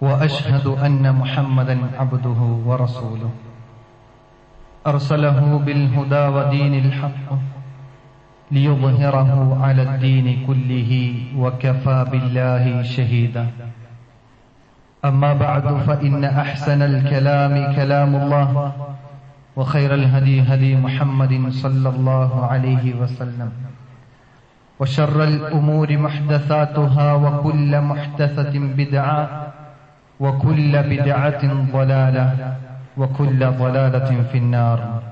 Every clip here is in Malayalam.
وأشهد أن محمدا عبده ورسوله. أرسله بالهدى ودين الحق ليظهره على الدين كله وكفى بالله شهيدا. أما بعد فإن أحسن الكلام كلام الله وخير الهدي هدي محمد صلى الله عليه وسلم. وشر الأمور محدثاتها وكل محدثة بدعة وكل بدعة ضلالة وكل ضلالة في النار.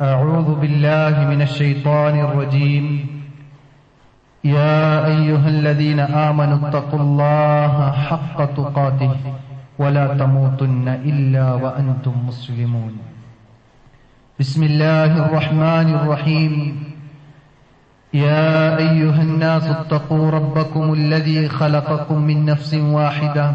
أعوذ بالله من الشيطان الرجيم. يا أيها الذين آمنوا اتقوا الله حق تقاته ولا تموتن إلا وأنتم مسلمون. بسم الله الرحمن الرحيم. يا أيها الناس اتقوا ربكم الذي خلقكم من نفس واحدة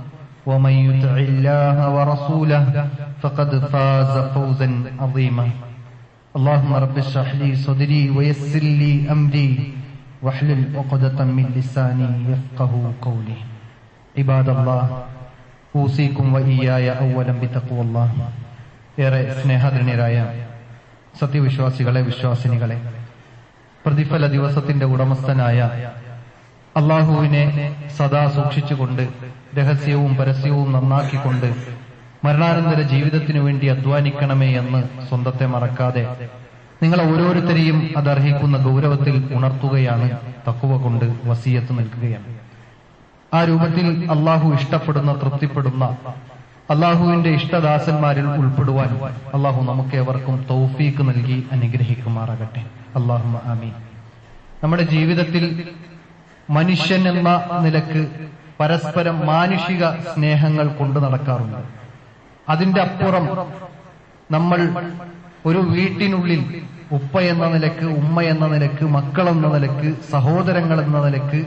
ومن يطع الله ورسوله فقد فاز فوزا عظيما اللهم رب اشرح لي صدري ويسر لي أمري واحلل عقدة من لساني يفقه قولي عباد الله أوصيكم وإياي أولا بتقوى الله ഏറെ സ്നേഹധന്യരായ സത്യവിശ്വാസികളെ വിശ്വാസിനികളെ പ്രതിഫല ദിവസത്തിന്റെ ഉടമസ്ഥനായ അള്ളാഹുവിനെ സദാ സൂക്ഷിച്ചുകൊണ്ട് രഹസ്യവും പരസ്യവും നന്നാക്കിക്കൊണ്ട് മരണാനന്തര ജീവിതത്തിനു വേണ്ടി അധ്വാനിക്കണമേ എന്ന് സ്വന്തത്തെ മറക്കാതെ നിങ്ങളെ ഓരോരുത്തരെയും അതർഹിക്കുന്ന ഗൗരവത്തിൽ ഉണർത്തുകയാണ് തക്കുവ കൊണ്ട് വസീയത്ത് നൽകുകയാണ്. ആ രൂപത്തിൽ അള്ളാഹു ഇഷ്ടപ്പെടുന്ന തൃപ്തിപ്പെടുന്ന അള്ളാഹുവിന്റെ ഇഷ്ടദാസന്മാരിൽ ഉൾപ്പെടുവാൻ അള്ളാഹു നമുക്ക് എവർക്കും തൗഫീക്ക് നൽകി അനുഗ്രഹിക്കുമാറാകട്ടെ. അള്ളാഹു ആമീൻ. നമ്മുടെ ജീവിതത്തിൽ മനുഷ്യൻ എന്ന നിലയ്ക്ക് പരസ്പരം മാനുഷിക സ്നേഹങ്ങൾ കൊണ്ടു നടക്കാറുണ്ട്. അതിന്റെ അപ്പുറം നമ്മൾ ഒരു വീട്ടിനുള്ളിൽ ഉപ്പ എന്ന നിലയ്ക്ക് ഉമ്മ എന്ന നിലയ്ക്ക് മക്കൾ എന്ന നിലയ്ക്ക് സഹോദരങ്ങൾ എന്ന നിലയ്ക്ക്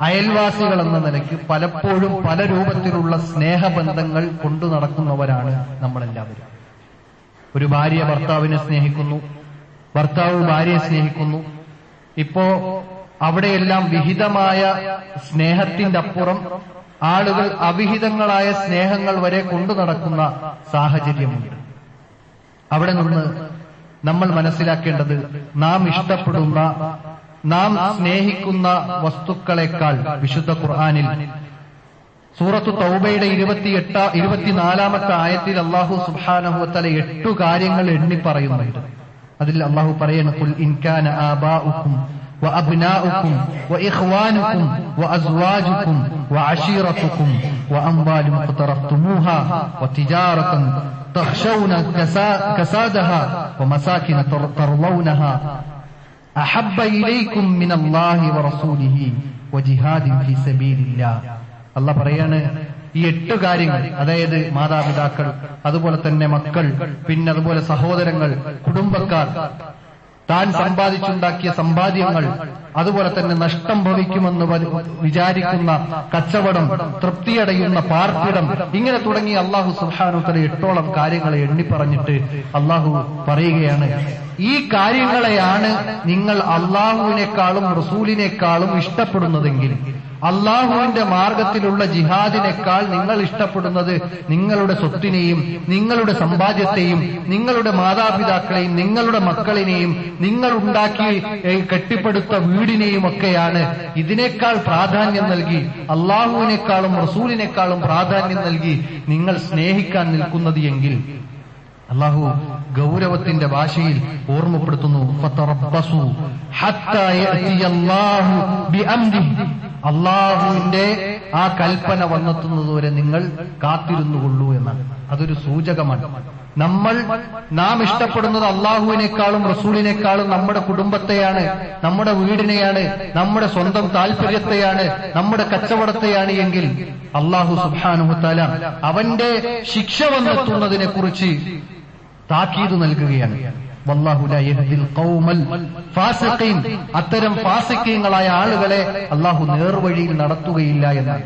അയൽവാസികൾ എന്ന നിലയ്ക്ക് പലപ്പോഴും പല രൂപത്തിലുള്ള സ്നേഹബന്ധങ്ങൾ കൊണ്ടു നടക്കുന്നവരാണ് നമ്മളെല്ലാവരും. ഒരു ഭാര്യ ഭർത്താവിനെ സ്നേഹിക്കുന്നു ഭർത്താവ് ഭാര്യയെ സ്നേഹിക്കുന്നു. ഇപ്പോ അവിടെയെല്ലാം വിഹിതമായ സ്നേഹത്തിന്റെ അപ്പുറം ആളുകൾ അവിഹിതങ്ങളായ സ്നേഹങ്ങൾ വരെ കൊണ്ടു നടക്കുന്ന സാഹചര്യമുണ്ട്. അവിടെ നിന്ന് നമ്മൾ മനസ്സിലാക്കേണ്ടത് നാം ഇഷ്ടപ്പെടുന്ന നാം സ്നേഹിക്കുന്ന വസ്തുക്കളെക്കാൾ വിശുദ്ധ ഖുർആാനിൽ സൂറത്തു തൗബയുടെ ഇരുപത്തിയെട്ട ഇരുപത്തിനാലാമത്തെ ആയത്തിൽ അള്ളാഹു സുബാനഹുത്തല എട്ടു കാര്യങ്ങൾ എണ്ണി പറയുന്നുണ്ട്. അതിൽ അള്ളാഹു പറയണ ഇൻകാന ആബാഉക്കും وأبناؤكم وإخوانكم وأزواجكم وعشيرتكم وأموال اقترفتموها وتجارة تخشون كسادها ومساكن ترضونها അഹബ്ബ ഇലൈക്കും മിനല്ലാഹി വറസൂലിഹി വജിഹാദിൻ ഫീ സബീലില്ലാഹ് അല്ല പറയാണ് ഈ എട്ട് കാര്യങ്ങൾ അതായത് മാതാപിതാക്കൾ അതുപോലെ തന്നെ മക്കൾ പിന്നെ അതുപോലെ സഹോദരങ്ങൾ കുടുംബക്കാർ താൻ സമ്പാദിച്ചുണ്ടാക്കിയ സമ്പാദ്യങ്ങൾ അതുപോലെ തന്നെ നഷ്ടം ഭവിക്കുമെന്ന് വിചാരിക്കുന്ന കച്ചവടം തൃപ്തിയടയുന്ന പാർപ്പിടം ഇങ്ങനെ തുടങ്ങി അള്ളാഹു സുഹാനു തല എട്ടോളം കാര്യങ്ങളെ എണ്ണി പറഞ്ഞിട്ട് അള്ളാഹു പറയുകയാണ്. ഈ കാര്യങ്ങളെയാണ് നിങ്ങൾ അള്ളാഹുവിനേക്കാളും റസൂലിനേക്കാളും ഇഷ്ടപ്പെടുന്നതെങ്കിൽ അള്ളാഹുവിന്റെ മാർഗത്തിലുള്ള ജിഹാദിനേക്കാൾ നിങ്ങൾ ഇഷ്ടപ്പെടുന്നത് നിങ്ങളുടെ സ്വത്തിനെയും നിങ്ങളുടെ സമ്പാദ്യത്തെയും നിങ്ങളുടെ മാതാപിതാക്കളെയും നിങ്ങളുടെ മക്കളിനെയും നിങ്ങൾ ഉണ്ടാക്കി കെട്ടിപ്പടുത്ത വീടിനെയും ഒക്കെയാണ് ഇതിനേക്കാൾ പ്രാധാന്യം നൽകി അള്ളാഹുവിനേക്കാളും റസൂലിനേക്കാളും പ്രാധാന്യം നൽകി നിങ്ങൾ സ്നേഹിക്കാൻ നിൽക്കുന്നത് എങ്കിൽ. അള്ളാഹു ഗൗരവത്തിന്റെ ഭാഷയിൽ ഓർമ്മപ്പെടുത്തുന്നു. അള്ളാഹുവിന്റെ ആ കൽപ്പന വന്നെത്തുന്നതുവരെ നിങ്ങൾ കാത്തിരുന്നുകൊള്ളൂ എന്നാണ്. അതൊരു സൂചകമാണ്. നമ്മൾ നാം ഇഷ്ടപ്പെടുന്നത് അള്ളാഹുവിനേക്കാളും റസൂലിനേക്കാളും നമ്മുടെ കുടുംബത്തെയാണ് നമ്മുടെ വീടിനെയാണ് നമ്മുടെ സ്വന്തം താല്പര്യത്തെയാണ് നമ്മുടെ കച്ചവടത്തെയാണ് എങ്കിൽ അള്ളാഹു സുബാനുഹത്താല അവന്റെ ശിക്ഷ വന്നെത്തുന്നതിനെ കുറിച്ച് താക്കീത് നൽകുകയാണ്. അത്തരം ഫാസിഖീങ്ങളായ ആളുകളെ അള്ളാഹു നേർവഴിയിൽ നടത്തുകയില്ല എന്ന്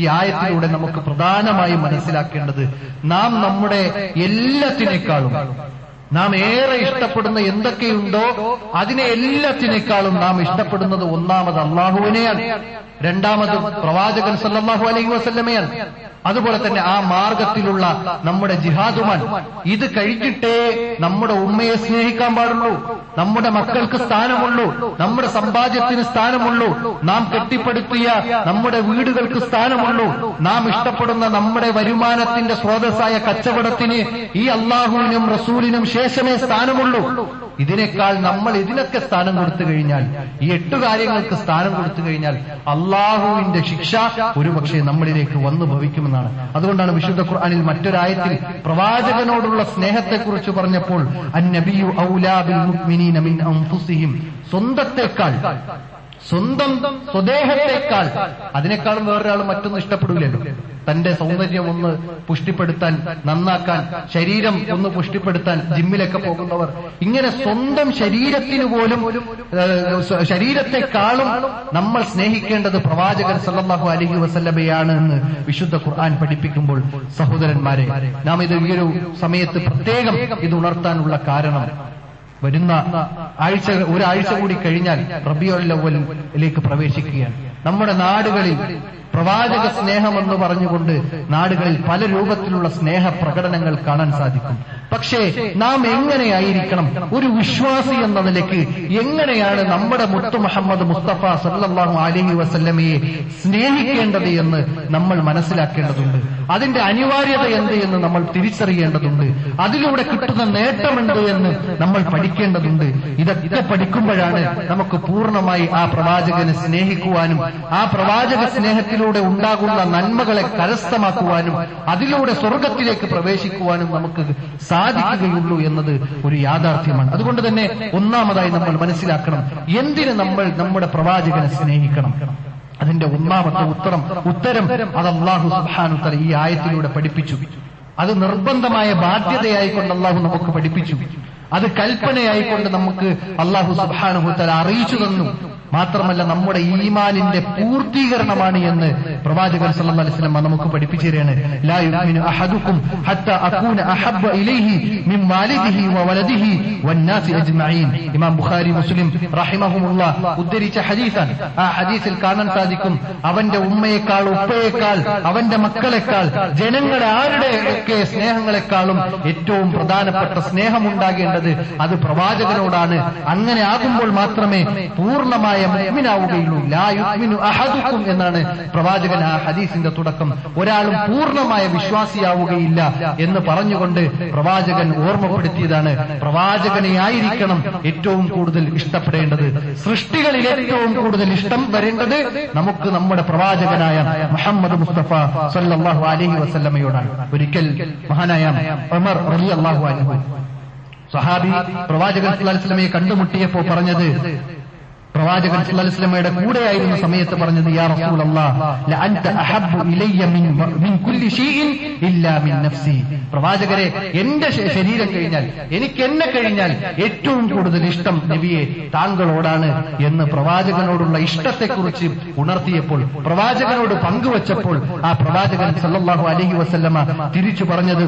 ഈ ആയത്തിലൂടെ നമുക്ക് പ്രധാനമായും മനസ്സിലാക്കേണ്ടത് നാം നമ്മുടെ എല്ലാത്തിനേക്കാളും നാം ഏറെ ഇഷ്ടപ്പെടുന്ന എന്തൊക്കെയുണ്ടോ അതിനെ എല്ലാത്തിനേക്കാളും നാം ഇഷ്ടപ്പെടുന്നത് ഒന്നാമത് അള്ളാഹുവിനെയാണ് രണ്ടാമത് പ്രവാചകൻ സല്ലാഹു അലൈഹി വസല്ലമയാണ്. അതുപോലെ തന്നെ ആ മാർഗത്തിലുള്ള നമ്മുടെ ജിഹാദുമാൻ. ഇത് കഴിഞ്ഞിട്ടേ നമ്മുടെ ഉമ്മയെ സ്നേഹിക്കാൻ പാടുള്ളൂ. നമ്മുടെ മക്കൾക്ക് സ്ഥാനമുള്ളൂ. നമ്മുടെ സമ്പാദ്യത്തിന് സ്ഥാനമുള്ളൂ. നാം കെട്ടിപ്പടുത്തിയ നമ്മുടെ വീടുകൾക്ക് സ്ഥാനമുള്ളൂ. നാം ഇഷ്ടപ്പെടുന്ന നമ്മുടെ വരുമാനത്തിന്റെ സ്രോതസ്സായ കച്ചവടത്തിന് ഈ അള്ളാഹുവിനും റസൂലിനും ശേഷമേ സ്ഥാനമുള്ളൂ. ഇതിനേക്കാൾ നമ്മൾ ഇതിനൊക്കെ സ്ഥാനം കൊടുത്തു കഴിഞ്ഞാൽ ഈ എട്ട് കാര്യങ്ങൾക്ക് സ്ഥാനം കൊടുത്തു കഴിഞ്ഞാൽ അള്ളാഹുവിന്റെ ശിക്ഷ ഒരുപക്ഷെ നമ്മളിലേക്ക് വന്നു ഭവിക്കുമെന്നാണ് അതുകൊണ്ടാണ് വിശുദ്ധ ഖുർആനിൽ മറ്റൊരായത്തിൽ പ്രവാചകനോടുള്ള സ്നേഹത്തെക്കുറിച്ച് പറഞ്ഞപ്പോൾ അന്നബിയു സ്വന്തത്തെക്കാൾ സ്വന്തം സ്വദേഹത്തെക്കാൾ അതിനേക്കാളും വേറൊരാൾ മറ്റൊന്നും ഇഷ്ടപ്പെടില്ലല്ലോ തന്റെ സൗന്ദര്യം ഒന്ന് പുഷ്ടിപ്പെടുത്താൻ നന്നാക്കാൻ ശരീരം ഒന്ന് പുഷ്ടിപ്പെടുത്താൻ ജിമ്മിലൊക്കെ പോകുന്നവർ ഇങ്ങനെ സ്വന്തം ശരീരത്തിന് പോലും ശരീരത്തെക്കാളും നമ്മൾ സ്നേഹിക്കേണ്ടത് പ്രവാചകൻ സല്ലാഹു അലഹി വസല്ലമയാണ് എന്ന് വിശുദ്ധ ഖുർആൻ പഠിപ്പിക്കുമ്പോൾ സഹോദരന്മാരെ നാം ഇത് ഈ ഒരു സമയത്ത് പ്രത്യേകം ഇത് ഉണർത്താനുള്ള കാരണം വരുന്ന ആഴ്ച ഒരാഴ്ച കൂടി കഴിഞ്ഞാൽ റബിയുൽ അവലിലേക്ക് പ്രവേശിക്കുകയാണ്. നമ്മുടെ നാടുകളിൽ പ്രവാചക സ്നേഹമെന്ന് പറഞ്ഞുകൊണ്ട് നാടുകളിൽ പല രൂപത്തിലുള്ള സ്നേഹ പ്രകടനങ്ങൾ കാണാൻ സാധിക്കും. പക്ഷേ നാം എങ്ങനെയായിരിക്കണം? ഒരു വിശ്വാസി എന്ന നിലയ്ക്ക് എങ്ങനെയാണ് നമ്മുടെ മുത്തു മുഹമ്മദ് മുസ്തഫ സല്ലാഹു അലൈഹി വസല്ലമയെ സ്നേഹിക്കേണ്ടത് എന്ന് നമ്മൾ മനസ്സിലാക്കേണ്ടതുണ്ട്? അതിന്റെ അനിവാര്യത എന്ത് എന്ന് നമ്മൾ തിരിച്ചറിയേണ്ടതുണ്ട്? അതിലൂടെ കിട്ടുന്ന നേട്ടമുണ്ട് എന്ന് നമ്മൾ പഠിക്കേണ്ടതുണ്ട്? ഇതൊക്കെ പഠിക്കുമ്പോഴാണ് നമുക്ക് പൂർണമായി ആ പ്രവാചകനെ സ്നേഹിക്കുവാനും ആ പ്രവാചക സ്നേഹത്തിലൂടെ ഉണ്ടാകുന്ന നന്മകളെ കരസ്ഥമാക്കുവാനും അതിലൂടെ സ്വർഗത്തിലേക്ക് പ്രവേശിക്കുവാനും നമുക്ക് സാധിക്കുകയുള്ളൂ എന്നത് ഒരു യാഥാർത്ഥ്യമാണ്. അതുകൊണ്ട് തന്നെ ഒന്നാമതായി നമ്മൾ മനസ്സിലാക്കണം എന്തിന് നമ്മൾ നമ്മുടെ പ്രവാചകനെ സ്നേഹിക്കണം? അതിന്റെ ഒന്നാമത്തെ ഉത്തരം ഉത്തരം അത് അള്ളാഹു സുബ്ഹാനഹു തആല ഈ ആയത്തിലൂടെ പഠിപ്പിച്ചു. അത് നിർബന്ധമായ ബാധ്യതയായിക്കൊണ്ട് അള്ളാഹു നമുക്ക് പഠിപ്പിച്ചു. അത് കൽപ്പനയായിക്കൊണ്ട് നമുക്ക് അള്ളാഹു സുബ്ഹാനഹു തആല അറിയിച്ചു തന്നു. മാത്രമല്ല നമ്മുടെ ഈമാനിന്റെ പൂർത്തീകരണമാണ് എന്ന് പ്രവാചകൻ സല്ലല്ലാഹു അലൈഹി വസല്ലം നമുക്ക് പഠിപ്പിച്ചു അകൂന അഹബ്ബ ഇലൈഹി മിൻ വാലിദിഹി അജ്മഈൻ. ഇമാം ബുഖാരി മുസ്ലിം റഹിമഹുമുള്ള ഉദ്ധരിച്ച ഹദീസാണ്. ആ ഹദീസിൽ കാണാൻ സാധിക്കും അവന്റെ ഉമ്മയേക്കാൾ ഉപ്പയേക്കാൾ അവന്റെ മക്കളെക്കാൾ ജനങ്ങളെ ആരുടെയൊക്കെ സ്നേഹങ്ങളെക്കാളും ഏറ്റവും പ്രധാനപ്പെട്ട സ്നേഹമുണ്ടാകേണ്ടത് അത് പ്രവാചകനോടാണ്. അങ്ങനെ ആകുമ്പോൾ മാത്രമേ പൂർണമായ മുഅ്മിനാവുകയുള്ളൂ ലാ യുഗ്മിനു അഹദുക്കും എന്നാണ് പ്രവാചകൻ ആ ഹദീസിന്റെ തുടക്കം. ഒരാളും പൂർണമായ വിശ്വാസിയാവുകയില്ല എന്ന് പറഞ്ഞുകൊണ്ട് പ്രവാചകൻ ഓർമ്മപ്പെടുത്തിയതാണ് പ്രവാചകനെ ആയിരിക്കണം ഏറ്റവും കൂടുതൽ ഇഷ്ടപ്പെടേണ്ടത്. സൃഷ്ടികളിൽ ഏറ്റവും കൂടുതൽ ഇഷ്ടം വരേണ്ടത് നമുക്ക് നമ്മുടെ പ്രവാചകനായ മുഹമ്മദ് മുസ്തഫ സല്ലാഹു അലഹി വസല്ലമയോടാണ്. ഒരിക്കൽ മഹാനായ ഉമർ റളിയല്ലാഹു അൻഹു സഹാബി പ്രവാചകൻ അലൈഹി വസല്ലമയെ കണ്ടുമുട്ടിയപ്പോൾ പറഞ്ഞത് പ്രവാചകൻ വസല്ലമയുടെ കൂടെയായിരുന്ന സമയത്ത് പറഞ്ഞത് യാ നഫ്സി. പ്രവാചകരെ എന്റെ ശരീരം കഴിഞ്ഞാൽ എനിക്ക് എന്നെ കഴിഞ്ഞാൽ ഏറ്റവും കൂടുതൽ ഇഷ്ടം നബിയെ താങ്കളോടാണ്. എന്ന് പ്രവാചകനോടുള്ള ഇഷ്ടത്തെക്കുറിച്ച് ഉണർത്തിയപ്പോൾ പ്രവാചകനോട് പങ്കുവച്ചപ്പോൾ ആ പ്രവാചകൻ സല്ലാഹു അലഹി വസല്ലമ തിരിച്ചു പറഞ്ഞത്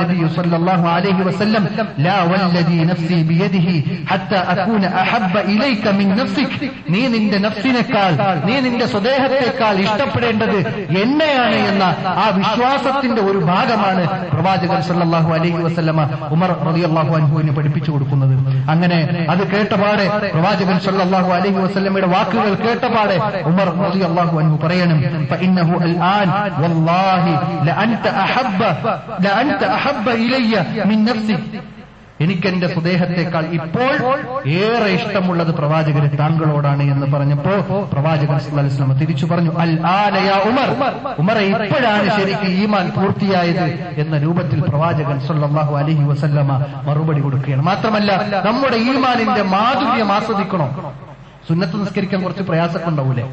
നബി സല്ലല്ലാഹു അലൈഹി വസല്ലം ലാ വല്ലദി നഫ്സി ബിയദിഹി ഹത്ത അകൂന അഹബ്ബ ഇലൈക മിൻ നഫ്സിക് നീ നിന്റെ നഫ്സിനേക്കാൾ നീ നിന്റെ സ്വദേഹത്തെക്കാൾ ഇഷ്ടപ്പെടേണ്ടത് എന്നെയാണ് എന്ന ആ വിശ്വാസത്തിന്റെ ഒരു ഭാഗമാണ് പ്രവാചകൻ സല്ലല്ലാഹു അലൈഹി വസല്ലമ ഉമർ റളിയല്ലാഹു അൻഹുവിന് പഠിപ്പിച്ചു കൊടുക്കുന്നത് അങ്ങനെ അത് കേട്ടപാടെ പ്രവാചകൻ സല്ലല്ലാഹു അലൈഹി വസല്ലമയുടെ വാക്കുകൾ കേട്ടപാടെ ഉമർ റളിയല്ലാഹു അൻഹു പറയണം فإنه الآن والله لأنت أحب لأنت أحب إلي من نفسك എനിക്കെന്റെ സ്വദേഹത്തെക്കാൾ ഇപ്പോൾ ഏറെ ഇഷ്ടമുള്ളത് പ്രവാചകന് താങ്കളോടാണ് എന്ന് പറഞ്ഞപ്പോ പ്രവാചകൻ വസല്ലം തിരിച്ചു പറഞ്ഞു അൽ ആലയ ഉമർ. ഉമറെ ഇപ്പോഴാണ് ശരിക്കും ഈമാൻ പൂർത്തിയായത് എന്ന രൂപത്തിൽ പ്രവാചകൻ സല്ലല്ലാഹു അലഹി വസല്ലമ മറുപടി കൊടുക്കുകയാണ്. മാത്രമല്ല നമ്മുടെ ഈമാനിന്റെ മാധുര്യം ആസ്വദിക്കണം. സുന്നത്ത് നിസ്കരിക്കാൻ കുറച്ച് പ്രയാസമൊക്കെ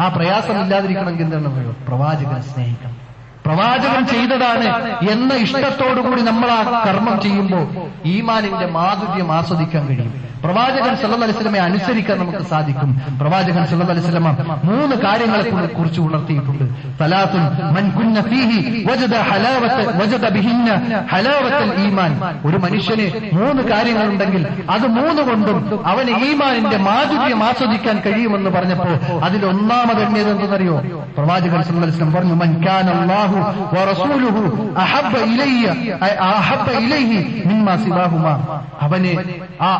ആ പ്രയാസം ഇല്ലാതിരിക്കണമെങ്കിൽ എന്താണ്? പ്രവാചകനെ സ്നേഹിക്കണം. പ്രവാചകൻ ചെയ്തതാണ് എന്ന ഇഷ്ടത്തോടുകൂടി നമ്മൾ ആ കർമ്മം ചെയ്യുമ്പോൾ ഈമാനിന്റെ മാധുര്യം ആസ്വദിക്കാൻ കഴിയും. പ്രവാചകൻ സല്ലല്ലാഹു അലൈഹി വസല്ലമയെ അനുസരിക്കാൻ നമുക്ക് സാധിക്കും. പ്രവാചകൻ സല്ലല്ലാഹു അലൈഹി വസല്ലമ മൂന്ന് കാര്യങ്ങളെ കുറിച്ച് ഉണർത്തിയിട്ടുണ്ട്. മൻ കുന്ന ഫീഹി വജദ വജദ ബിഹിന്ന ഈമാൻ. ഒരു മനുഷ്യന് മൂന്ന് കാര്യങ്ങളുണ്ടെങ്കിൽ അത് മൂന്ന് കൊണ്ടും അവന് ഈമാനിന്റെ മാധുര്യം ആസ്വദിക്കാൻ കഴിയുമെന്ന് പറഞ്ഞപ്പോ അതിൽ ഒന്നാമത് എണ്ണിയത് എന്തെന്നറിയോ പ്രവാചകൻ സല്ലല്ലാഹു അലൈഹി പറഞ്ഞു മൻ കാന അല്ലാഹു അഹബ്ബ ഇലയ്യ അഹബ്ബ ഇലൈഹി അവന് ആ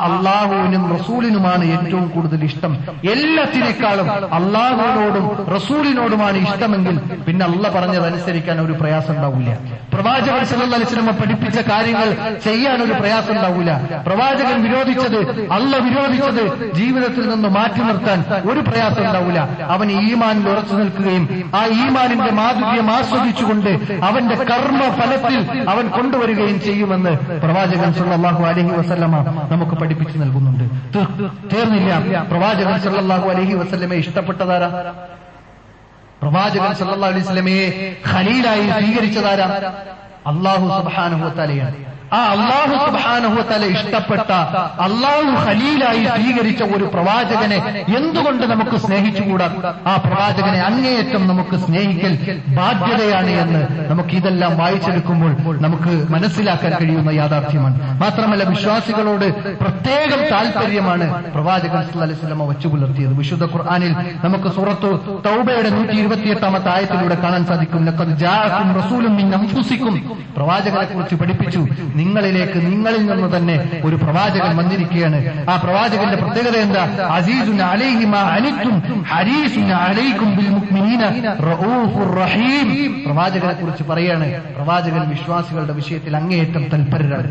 അള്ളാഹുവിനും റസൂലിനുമാണ് ഏറ്റവും കൂടുതൽ ഇഷ്ടം. എല്ലാത്തിനേക്കാളും അള്ളാഹുവിനോടും റസൂലിനോടുമാണ് ഇഷ്ടമെങ്കിൽ പിന്നെ അള്ള പറഞ്ഞതനുസരിക്കാൻ ഒരു പ്രയാസം ഉണ്ടാവില്ല. പ്രവാചകൻ വസല്ലം പഠിപ്പിച്ച കാര്യങ്ങൾ ചെയ്യാൻ ഒരു പ്രയാസം ഉണ്ടാവില്ല പ്രവാചകൻ വിരോധിച്ചത് അള്ള വിരോധിച്ചത് ജീവിതത്തിൽ നിന്ന് മാറ്റി നിർത്താൻ ഒരു പ്രയാസം ഉണ്ടാവില്ല അവൻ ഈമാനിൽ ഉറച്ചു നിൽക്കുകയും ആ ഈമാനിന്റെ മാധുര്യം ആസ്വദിച്ചുകൊണ്ട് അവന്റെ കർമ്മ ഫലത്തിൽ അവൻ കൊണ്ടുവരികയും ചെയ്യുമെന്ന് പ്രവാചകൻ സല്ലാഹു അലഹി വസല്ലമ നമുക്ക് പഠിപ്പിച്ചു നൽകുന്നുണ്ട്. തീർന്നില്ല. പ്രവാചകൻ സല്ലാഹു അലഹി വസ്ലമെ ഇഷ്ടപ്പെട്ടതാരാ? പ്രവാചകൻ സല്ലല്ലാഹു അലൈഹി സ്വലമയെ ഖലീലായി സ്വീകരിച്ചതാരാ? അള്ളാഹു സുബ്ഹാനഹു വതആലയാണ് ആ അള്ളാഹു സുബ്ഹാനഹു വതആല ഇഷ്ടപ്പെട്ട അള്ളാഹു ഖലീലായി സ്വീകരിച്ച ഒരു പ്രവാചകനെ എന്തുകൊണ്ട് നമുക്ക് സ്നേഹിച്ചുകൂടാ? ആ പ്രവാചകനെ അങ്ങേയറ്റം നമുക്ക് സ്നേഹിക്കൽ ബാധ്യതയാണ് എന്ന് നമുക്ക് ഇതെല്ലാം വായിച്ചെടുക്കുമ്പോൾ നമുക്ക് മനസ്സിലാക്കാൻ കഴിയുന്ന യാഥാർത്ഥ്യമാണ്. മാത്രമല്ല വിശ്വാസികളോട് പ്രത്യേകം താല്പര്യമാണ് പ്രവാചകൻ വസല്ലമ വച്ചു പുലർത്തിയത്. വിശുദ്ധ ഖുർആാനിൽ നമുക്ക് സുറത്തു തൗബയുടെ നൂറ്റി ഇരുപത്തിയെട്ടാമത്തെ ആയത്തിലൂടെ കാണാൻ സാധിക്കും. പ്രവാചകനെ കുറിച്ച് പഠിപ്പിച്ചു. നിങ്ങളിലേക്ക് നിങ്ങളിൽ നിന്ന് തന്നെ ഒരു പ്രവാചകൻ വന്നിരിക്കുകയാണ്. ആ പ്രവാചകന്റെ പ്രത്യേകത എന്താ? അസീസുൻ അലൈഹി മാ അനിത്തും ഹരീസുൻ അലൈക്കും ബിൽ റഊഫുർ റഹീം. പ്രവാചകനെ കുറിച്ച് പറയാണ് പ്രവാചകൻ വിശ്വാസികളുടെ വിഷയത്തിൽ അങ്ങേയറ്റം തൽപരരാണ്.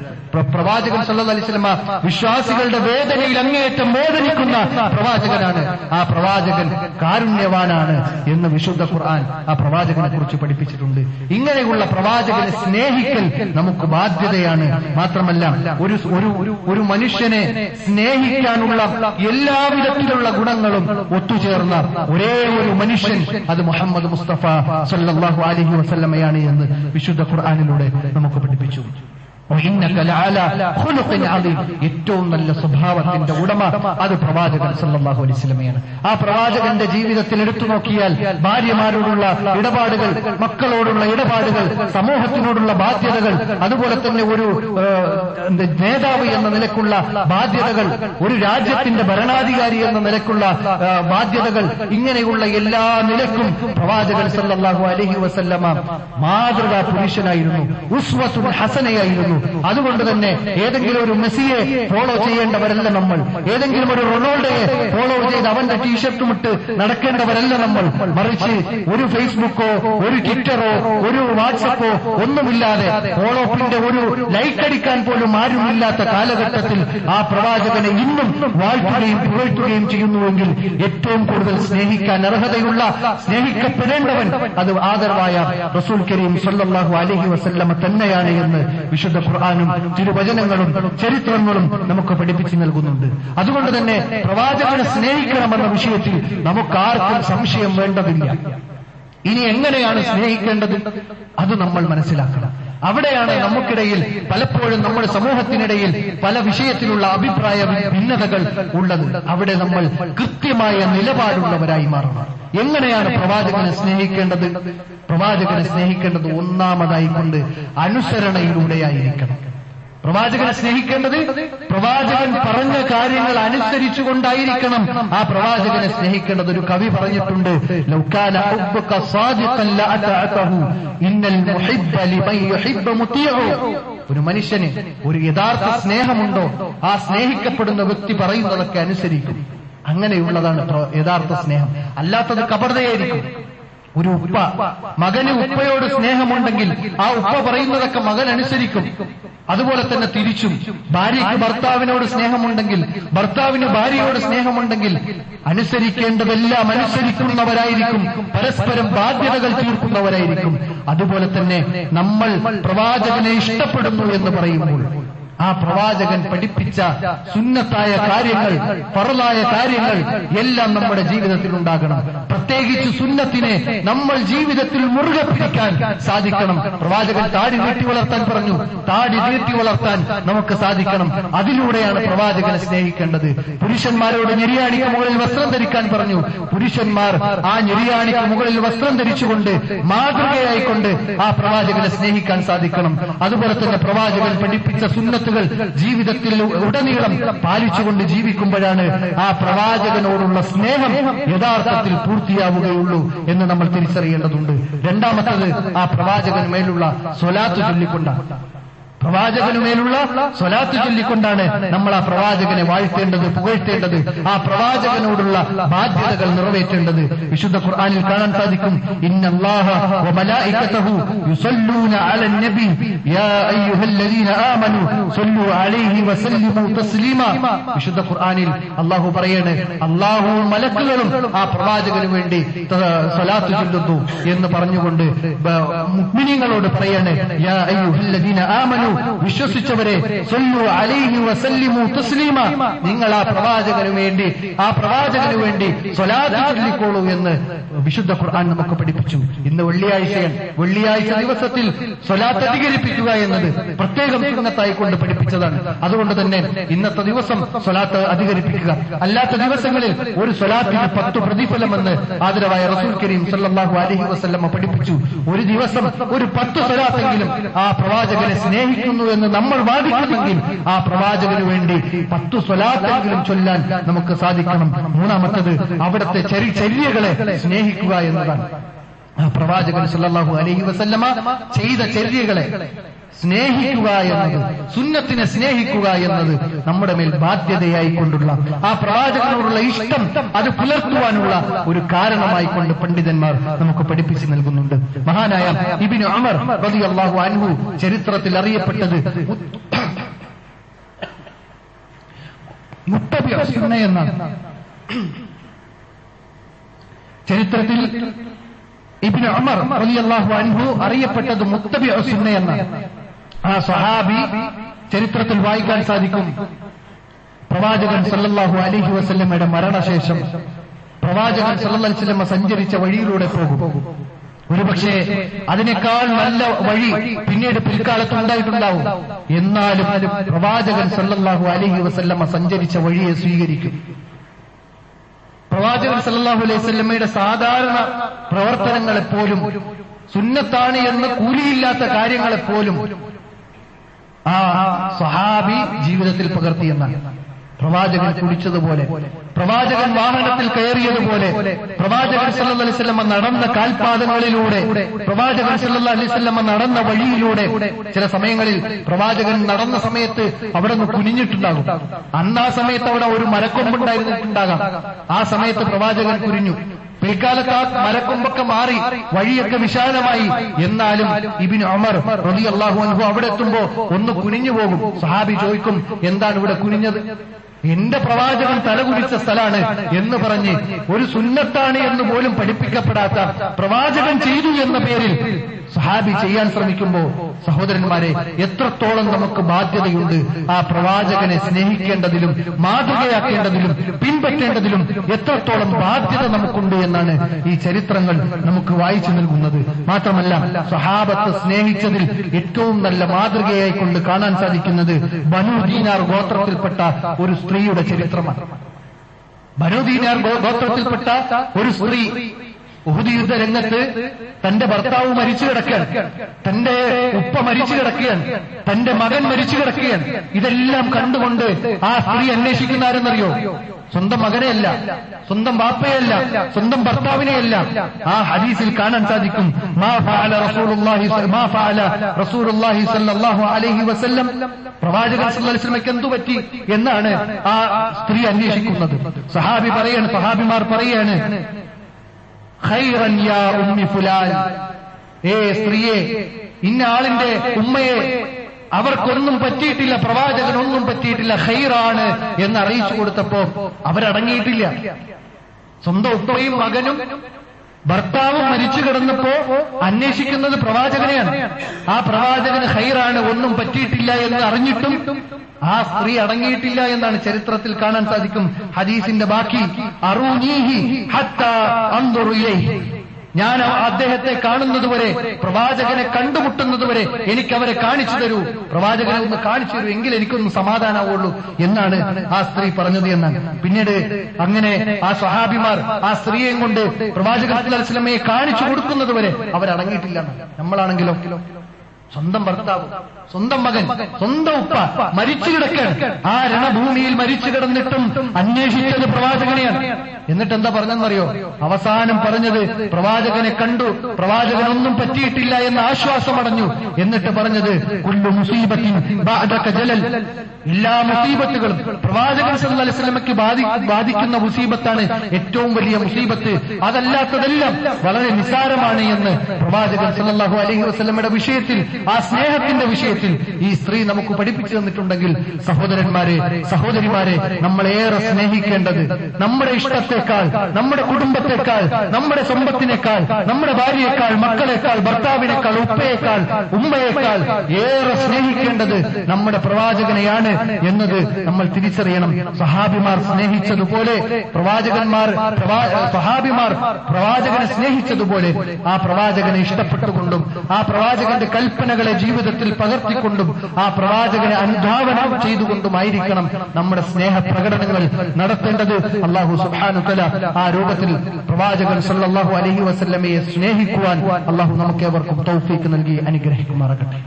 പ്രവാചകൻ സല്ലല്ലാഹു അലൈഹി വിശ്വാസികളുടെ വേദനയിൽ അങ്ങേയറ്റം വേദനിക്കുന്ന പ്രവാചകനാണ്. ആ പ്രവാചകൻ കാരുണ്യവാനാണ് എന്ന് വിശുദ്ധ ഖുർആൻ ആ പ്രവാചകനെ കുറിച്ച് പഠിപ്പിച്ചിട്ടുണ്ട്. ഇങ്ങനെയുള്ള പ്രവാചകനെ സ്നേഹിക്കൽ നമുക്ക് ബാധ്യതയാണ്. മാത്രമല്ല ഒരു ഒരു ഒരു മനുഷ്യനെ സ്നേഹിക്കാനുള്ള എല്ലാവിധത്തിലുള്ള ഗുണങ്ങളും ഒത്തുചേർന്ന ഒരേ ഒരു മനുഷ്യൻ അത് മുഹമ്മദ് മുസ്തഫ സല്ലാഹു അലഹി വസല്ലമയാണ് എന്ന് വിശുദ്ധ ഖുർആാനിലൂടെ നമുക്ക് പഠിപ്പിച്ചു. ഏറ്റവും നല്ല സ്വഭാവത്തിന്റെ ഉടമ അത് പ്രവാചകൻ സല്ലാഹു അലിസ്ലമയാണ് ആ പ്രവാചകന്റെ ജീവിതത്തിൽ എടുത്തു നോക്കിയാൽ ഭാര്യമാരോടുള്ള ഇടപാടുകൾ മക്കളോടുള്ള ഇടപാടുകൾ സമൂഹത്തിനോടുള്ള ബാധ്യതകൾ അതുപോലെ തന്നെ ഒരു നേതാവ് എന്ന നിലക്കുള്ള ബാധ്യതകൾ ഒരു രാജ്യത്തിന്റെ ഭരണാധികാരി എന്ന നിലക്കുള്ള ബാധ്യതകൾ ഇങ്ങനെയുള്ള എല്ലാ നിലക്കും പ്രവാചകൻ സല്ലാഹു അലഹി വസല്ലമ മാതൃകാ പുരുഷനായിരുന്നു. ഉസ്വസു ഹസനയായിരുന്നു. അതുകൊണ്ട് തന്നെ ഏതെങ്കിലും ഒരു മെസ്സിയെ ഫോളോ ചെയ്യേണ്ടവരല്ല നമ്മൾ. ഏതെങ്കിലും ഒരു റൊണാൾഡോയെ ഫോളോ ചെയ്ത് അവന്റെ ടീഷർട്ടും ഇട്ട് നടക്കേണ്ടവരല്ല നമ്മൾ. മറിച്ച് ഒരു ഫേസ്ബുക്കോ ഒരു ട്വിറ്ററോ ഒരു വാട്സപ്പോ ഒന്നുമില്ലാതെ ഫോളോപ്പിന്റെ ഒരു ലൈക്ക് അടിക്കാൻ പോലും ആരുമില്ലാത്ത കാലഘട്ടത്തിൽ ആ പ്രവാചകനെ ഇന്നും വാഴ്ത്തുകയും പുകഴ്ത്തുകയും ചെയ്യുന്നുവെങ്കിൽ ഏറ്റവും കൂടുതൽ സ്നേഹിക്കാൻ അർഹതയുള്ള സ്നേഹിക്കപ്പെടേണ്ടവൻ അത് ആദരവായ റസൂൽ കരീം സല്ലാഹു അലഹി വസല്ലമ തന്നെയാണ് എന്ന് വിശുദ്ധ ഖുർആാനും തിരുവചനങ്ങളും ചരിത്രങ്ങളും നമുക്ക് പഠിപ്പിച്ചു നൽകുന്നുണ്ട്. അതുകൊണ്ട് തന്നെ പ്രവാചകനെ സ്നേഹിക്കണമെന്ന വിഷയത്തിൽ നമുക്കാർക്കും സംശയം വേണ്ടതില്ല. ഇനി എങ്ങനെയാണ് സ്നേഹിക്കേണ്ടത്? അത് നമ്മൾ മനസ്സിലാക്കണം. അവിടെയാണ് നമുക്കിടയിൽ പലപ്പോഴും നമ്മുടെ സമൂഹത്തിനിടയിൽ പല വിഷയത്തിലുള്ള അഭിപ്രായ ഭിന്നതകൾ ഉള്ളത്. അവിടെ നമ്മൾ കൃത്യമായ നിലപാടുള്ളവരായി മാറണം. എങ്ങനെയാണ് പ്രവാചകനെ സ്നേഹിക്കേണ്ടത്? പ്രവാചകനെ സ്നേഹിക്കേണ്ടത് ഒന്നാമതായി കൊണ്ട് അനുസരണയിലൂടെയായിരിക്കണം. പ്രവാചകനെ സ്നേഹിക്കേണ്ടത് പ്രവാചകൻ പറഞ്ഞ കാര്യങ്ങൾ അനുസരിച്ചുകൊണ്ടായിരിക്കണം. ആ പ്രവാചകനെ സ്നേഹിക്കേണ്ടത് ഒരു കവി പറഞ്ഞിട്ടുണ്ട്. ഒരു മനുഷ്യന് ഒരു യഥാർത്ഥ സ്നേഹമുണ്ടോ? ആ സ്നേഹിക്കപ്പെടുന്ന വ്യക്തി പറയുന്നതൊക്കെ അനുസരിക്കും. അങ്ങനെയുള്ളതാണ് യഥാർത്ഥ സ്നേഹം. അല്ലാത്തത് കപടതയായിരിക്കും ഒരു ഉപ്പ മകന് ഉപ്പയോട് സ്നേഹമുണ്ടെങ്കിൽ ആ ഉപ്പ പറയുന്നതൊക്കെ മകൻ അനുസരിക്കും. അതുപോലെ തന്നെ തിരിച്ചും. ഭാര്യയ്ക്ക് ഭർത്താവിനോട് സ്നേഹമുണ്ടെങ്കിൽ ഭർത്താവിന് ഭാര്യയോട് സ്നേഹമുണ്ടെങ്കിൽ അനുസരിക്കേണ്ടതെല്ലാം അനുസരിക്കുന്നവരായിരിക്കും. പരസ്പരം ബാധ്യതകൾ തീർക്കുന്നവരായിരിക്കും. അതുപോലെ തന്നെ നമ്മൾ പ്രവാചകനെ ഇഷ്ടപ്പെടുന്നു എന്ന് പറയുമ്പോൾ ആ പ്രവാചകൻ പഠിപ്പിച്ച സുന്നത്തായ കാര്യങ്ങൾ പറലായ കാര്യങ്ങൾ എല്ലാം നമ്മുടെ ജീവിതത്തിൽ ഉണ്ടാകണം. പ്രത്യേകിച്ച് സുന്നത്തിനെ നമ്മൾ ജീവിതത്തിൽ മുറുകെ പിടിക്കാൻ സാധിക്കണം. പ്രവാചകൻ താടി നീട്ടി വളർത്താൻ പറഞ്ഞു. താടി നീട്ടി വളർത്താൻ നമുക്ക് സാധിക്കണം. അതിലൂടെയാണ് പ്രവാചകനെ സ്നേഹിക്കേണ്ടത്. പുരുഷന്മാരോട് ഞെരിയാണിക്ക് മുകളിൽ വസ്ത്രം ധരിക്കാൻ പറഞ്ഞു. പുരുഷന്മാർ ആ ഞെരിയാണിക്ക് മുകളിൽ വസ്ത്രം ധരിച്ചുകൊണ്ട് മാതൃകയായിക്കൊണ്ട് ആ പ്രവാചകനെ സ്നേഹിക്കാൻ സാധിക്കണം. അതുപോലെ തന്നെ പ്രവാചകൻ പഠിപ്പിച്ച സുന്നത്തുകൾ ജീവിതത്തിൽ ഉടനീളം പാലിച്ചുകൊണ്ട് ജീവിക്കുമ്പോഴാണ് ആ പ്രവാചകനോടുള്ള സ്നേഹം യഥാർത്ഥത്തിൽ പൂർത്തിയാവുകയുള്ളൂ എന്ന് നമ്മൾ തിരിച്ചറിയേണ്ടതുണ്ട്. രണ്ടാമത്തത് ആ പ്രവാചകന് മേലുള്ള സ്വലാത്ത് ചൊല്ലിക്കൊണ്ടാണ്. പ്രവാചകനുമേലുള്ള സ്വലാത്ത് ചൊല്ലിക്കൊണ്ടാണ് നമ്മൾ ആ പ്രവാചകനെ വാഴ്ത്തേണ്ടത് പുകഴ്ത്തേണ്ടത് ആ പ്രവാചകനോടുള്ള ബാധ്യതകൾ നിറവേറ്റേണ്ടത്. വിശുദ്ധ ഖുർആാനിൽ കാണാൻ സാധിക്കും വിശുദ്ധ ഖുർആനിൽ അല്ലാഹു പറയാണ് അള്ളാഹു മലക്കുകളും ആ പ്രവാചകനു വേണ്ടി സ്വലാത്ത് ചൊല്ലുന്നു. എന്ന് പറഞ്ഞുകൊണ്ട് മുഗ്മിനിയങ്ങളോട് പറയാണ് യാ അയ്യുഹല്ലദീന ആമനു വിശ്വസിച്ചവരെ നിങ്ങൾ ആ പ്രവാചകന് വേണ്ടി ആ പ്രവാചകന് വേണ്ടി ചൊല്ലിക്കോളൂ എന്ന് വിശുദ്ധ ഖുർആൻ നമുക്ക് പഠിപ്പിച്ചു. ഇന്ന് വെള്ളിയാഴ്ചയാണ്. വെള്ളിയാഴ്ച ദിവസത്തിൽ സ്വലാത്ത് അധികരിപ്പിക്കുക എന്നത് പ്രത്യേകം സുന്നത്തായി കൊണ്ട് പഠിപ്പിച്ചതാണ്. അതുകൊണ്ട് തന്നെ ഇന്നത്തെ ദിവസം സ്വലാത്ത് അധികരിപ്പിക്കുക. അല്ലാത്ത ദിവസങ്ങളിൽ ഒരു സ്വലാത്തിന് പത്ത് പ്രതിഫലമെന്ന് ആദരവായ റസൂൽ കരീം സല്ലാഹു അലഹി വസ്ല്ലമ്മ പഠിപ്പിച്ചു. ഒരു ദിവസം ഒരു പത്ത് സ്വലാത്തെങ്കിലും ആ പ്രവാചകനെ സ്നേഹിക്കുന്നു എന്ന് നമ്മൾ വാദിക്കുന്നെങ്കിൽ ആ പ്രവാചകന് വേണ്ടി പത്തു സ്വലാത്തെങ്കിലും ചൊല്ലാൻ നമുക്ക് സാധിക്കണം. മൂന്നാമത്തത് അവിടുത്തെ ചെറിയ ചര്യകളെ സ്നേഹിക്കുക എന്നതാണ്. ആ പ്രവാചകൻ സല്ലാഹു അലഹി വസല്ലമ ചെയ്ത ചര്യകളെ സ്നേഹിക്കുക എന്നത് സുന്നത്തിനെ സ്നേഹിക്കുക എന്നത് നമ്മുടെ മേൽ ബാധ്യതയായി കൊണ്ടുള്ള ആ പ്രവാചകനോടുള്ള ഇഷ്ടം അത് പുലർത്തുവാനുള്ള ഒരു കാരണമായി കൊണ്ട് പണ്ഡിതന്മാർ നമുക്ക് പഠിപ്പിച്ചു നൽകുന്നുണ്ട്. മഹാനായ ഇബിന് അമർ അള്ളാഹു അൻഹു ചരിത്രത്തിൽ അറിയപ്പെട്ടത് മുത്തബി എന്നാണ് ചരിത്രത്തിൽ ഇബിന് അമർ റളിയല്ലാഹു അൻഹു അറിയപ്പെട്ടത് മുത്തബി സുന്ന എന്ന ആ സഹാബി ചരിത്രത്തിൽ വായിക്കാൻ സാധിക്കും. പ്രവാചകൻ സല്ലല്ലാഹു അലൈഹി വസല്ലമയുടെ മരണശേഷം പ്രവാചകൻ വസല്ലമ സഞ്ചരിച്ച വഴിയിലൂടെ പോകും. ഒരുപക്ഷെ അതിനേക്കാൾ നല്ല വഴി പിന്നീട് പിൽക്കാലത്ത് ഉണ്ടായിട്ടുണ്ടാവും. എന്നാലും പ്രവാചകൻ സല്ലല്ലാഹു അലൈഹി വസല്ലമ സഞ്ചരിച്ച വഴിയെ സ്വീകരിക്കും. പ്രവാചകൻ സല്ലാഹു അലൈഹി സ്വല്ലമ്മയുടെ സാധാരണ പ്രവർത്തനങ്ങളെപ്പോലും സുന്നത്താണ് എന്ന് കൂലിയില്ലാത്ത കാര്യങ്ങളെപ്പോലും ആ സ്വഹാബി ജീവിതത്തിൽ പകർത്തിയെന്നാണ്. പ്രവാചകൻ കുടിച്ചതുപോലെ പ്രവാചകൻ വാഹനത്തിൽ കയറിയതുപോലെ പ്രവാചകൻ സല്ലല്ലാഹു അലൈഹി വസല്ലമ നടന്ന കാൽപാദങ്ങളിലൂടെ പ്രവാചകൻ സല്ലല്ലാഹു അലൈഹി വസല്ലമ നടന്ന വഴിയിലൂടെ ചില സമയങ്ങളിൽ പ്രവാചകൻ നടന്ന സമയത്ത് അവിടെ നിന്ന് കുനിഞ്ഞിട്ടുണ്ടാകും. അന്ന് ആ സമയത്ത് അവിടെ ഒരു മരക്കൊമ്പുണ്ടായിരുന്നിട്ടുണ്ടാകാം ആ സമയത്ത് പ്രവാചകൻ കുനിഞ്ഞു. പിൽക്കാലത്ത് ആ മരക്കൊമ്പൊക്കെ മാറി വഴിയൊക്കെ വിശാലമായി. എന്നാലും ഇബിൻ അമർ റബി അള്ളാഹു അനുഭവം അവിടെ എത്തുമ്പോ ഒന്ന് കുനിഞ്ഞു പോകും. സഹാബി ചോദിക്കും എന്താണ് ഇവിടെ കുനിഞ്ഞത്? എന്റെ പ്രവാചകൻ തലകുനിച്ച സ്ഥലമാണ് എന്ന് പറഞ്ഞ് ഒരു സുന്നത്താണ് എന്ന് പോലും പഠിപ്പിക്കപ്പെടാത്ത പ്രവാചകൻ ചെയ്തു എന്ന പേരിൽ സഹാബി ചെയ്യാൻ ശ്രമിക്കുമ്പോൾ സഹോദരന്മാരെ എത്രത്തോളം നമുക്ക് ബാധ്യതയുണ്ട് ആ പ്രവാചകനെ സ്നേഹിക്കേണ്ടതിലും മാതൃകയാക്കേണ്ടതിലും പിൻപറ്റേണ്ടതിലും എത്രത്തോളം ബാധ്യത നമുക്കുണ്ട് എന്നാണ് ഈ ചരിത്രങ്ങൾ നമുക്ക് വായിച്ചു നൽകുന്നത്. മാത്രമല്ല സഹാബത്ത് സ്നേഹിച്ചതിൽ ഏറ്റവും നല്ല മാതൃകയായിക്കൊണ്ട് കാണാൻ സാധിക്കുന്നത് ബനു ദീനാർ ഗോത്രത്തിൽപ്പെട്ട ഒരു സ്ത്രീയുടെ ചരിത്രമാണ്. ബനു ദീനാർ ഗോത്രത്തിൽപ്പെട്ട ഒരു സ്ത്രീ ഉഹുദ് യുദ്ധ രംഗത്ത് തന്റെ ഭർത്താവ് മരിച്ചു കിടക്കുകയാണ്. തന്റെ ഉപ്പ മരിച്ചു കിടക്കുകയാണ്. തന്റെ മകൻ മരിച്ചു കിടക്കുകയാണ്. ഇതെല്ലാം കണ്ടുകൊണ്ട് ആ സ്ത്രീ അന്വേഷിക്കുന്ന ആരെന്നറിയോ സ്വന്തം മകനെയല്ല സ്വന്തം ബാപ്പയല്ല സ്വന്തം ഭർത്താവിനെയല്ല. ആ ഹദീസിൽ കാണാൻ സാധിക്കും. പ്രവാചകൻ എന്തു പറ്റി എന്നാണ് ആ സ്ത്രീ അന്വേഷിക്കുന്നത്. സഹാബി പറയാണ് സഹാബിമാർ പറയാണ് ഖൈറൻ യാ ഫുലാൻ. ഏ സ്ത്രീയെ ഇന്ന ആളിന്റെ ഉമ്മയെ അവർക്കൊന്നും പറ്റിയിട്ടില്ല പ്രവാചകനൊന്നും പറ്റിയിട്ടില്ല ഹൈറാണ് എന്ന് അറിയിച്ചു കൊടുത്തപ്പോ അവരടങ്ങിയിട്ടില്ല. സ്വന്തം ഉപ്പയും മകനും ഭർത്താവും മരിച്ചു കിടന്നപ്പോ അന്വേഷിക്കുന്നത് പ്രവാചകനെയാണ് ആ പ്രവാചകന് ഹൈറാണ് ഒന്നും പറ്റിയിട്ടില്ല എന്ന് അറിഞ്ഞിട്ടും ആ സ്ത്രീ അടങ്ങിയിട്ടില്ല എന്നാണ് ചരിത്രത്തിൽ കാണാൻ സാധിക്കും ഹദീസിന്റെ ബാക്കി ഹത്ത. ഞാൻ അദ്ദേഹത്തെ കാണുന്നതുവരെ പ്രവാചകനെ കണ്ടുമുട്ടുന്നതുവരെ എനിക്ക് അവരെ കാണിച്ചു തരൂ. പ്രവാചകനെ ഒന്ന് കാണിച്ചു തരൂ. എങ്കിൽ എനിക്കൊന്ന് സമാധാനമാവുള്ളൂ എന്നാണ് ആ സ്ത്രീ പറഞ്ഞത് എന്നാണ്. പിന്നീട് അങ്ങനെ ആ സ്വഹാബിമാർ ആ സ്ത്രീയെയും കൊണ്ട് പ്രവാചകത്തിൽ അലൈഹി കാണിച്ചു കൊടുക്കുന്നതുവരെ അവരടങ്ങിയിട്ടില്ല നമ്മളാണെങ്കിലോ? സ്വന്തം ഭർത്താവ് സ്വന്തം മകൻ സ്വന്തം ഉപ്പ മരിച്ചു കിടക്കാൻ ആ രണഭൂമിയിൽ മരിച്ചു കിടന്നിട്ടും അന്വേഷിച്ചത് പ്രവാചകനെയാണ്. എന്നിട്ട് എന്താ പറഞ്ഞെന്നറിയോ? അവസാനം പറഞ്ഞത് പ്രവാചകനെ കണ്ടു. പ്രവാചകനൊന്നും പറ്റിയിട്ടില്ല എന്ന് ആശ്വാസം അടഞ്ഞു. എന്നിട്ട് പറഞ്ഞത് കുല്ലു മുസീബത്തിൻ എല്ലാ മുസീബത്തുകളും പ്രവാചകൻ ബാധി ബാധിക്കുന്ന മുസീബത്താണ് ഏറ്റവും വലിയ മുസീബത്ത്. അതല്ലാത്തതെല്ലാം വളരെ നിസാരമാണ് എന്ന് പ്രവാചകൻ സല്ലല്ലാഹു അലഹി വസ്ലമയുടെ വിഷയത്തിൽ ആ സ്നേഹത്തിന്റെ വിഷയത്തിൽ ഈ സ്ത്രീ നമുക്ക് പഠിപ്പിച്ചു തന്നിട്ടുണ്ടെങ്കിൽ സഹോദരന്മാരെ സഹോദരിമാരെ നമ്മളേറെ സ്നേഹിക്കേണ്ടത് നമ്മുടെ ഇഷ്ടത്തെക്കാൾ നമ്മുടെ കുടുംബത്തെക്കാൾ നമ്മുടെ സമ്പത്തിനേക്കാൾ നമ്മുടെ ഭാര്യയേക്കാൾ മക്കളെക്കാൾ ഭർത്താവിനേക്കാൾ ഉപ്പയേക്കാൾ ഉമ്മയേക്കാൾ ഏറെ സ്നേഹിക്കേണ്ടത് നമ്മുടെ പ്രവാചകനെയാണ് എന്നത് നമ്മൾ തിരിച്ചറിയണം. സഹാബിമാർ സ്നേഹിച്ചതുപോലെ പ്രവാചകന്മാർ പ്രവാ- സഹാബിമാർ പ്രവാചകനെ സ്നേഹിച്ചതുപോലെ ആ പ്രവാചകനെ ഇഷ്ടപ്പെട്ടുകൊണ്ടും ആ പ്രവാചകന്റെ കൽപ്പനകളെ ജീവിതത്തിൽ പകർത്തിക്കൊണ്ടും ആ പ്രവാചകനെ അനുധാവനം ചെയ്തുകൊണ്ടുമായിരിക്കണം നമ്മുടെ സ്നേഹ പ്രകടനങ്ങൾ നടത്തേണ്ടത് അള്ളാഹു സുബാനുക്കല ആ രൂപത്തിൽ പ്രവാചകൻ സല്ലല്ലാഹു അലൈഹി വസല്ലമയെ സ്നേഹിക്കുവാൻ അള്ളാഹു നമുക്കേവർക്കും തൗഫീക്ക് നൽകി അനുഗ്രഹിക്കുമാറാകട്ടെ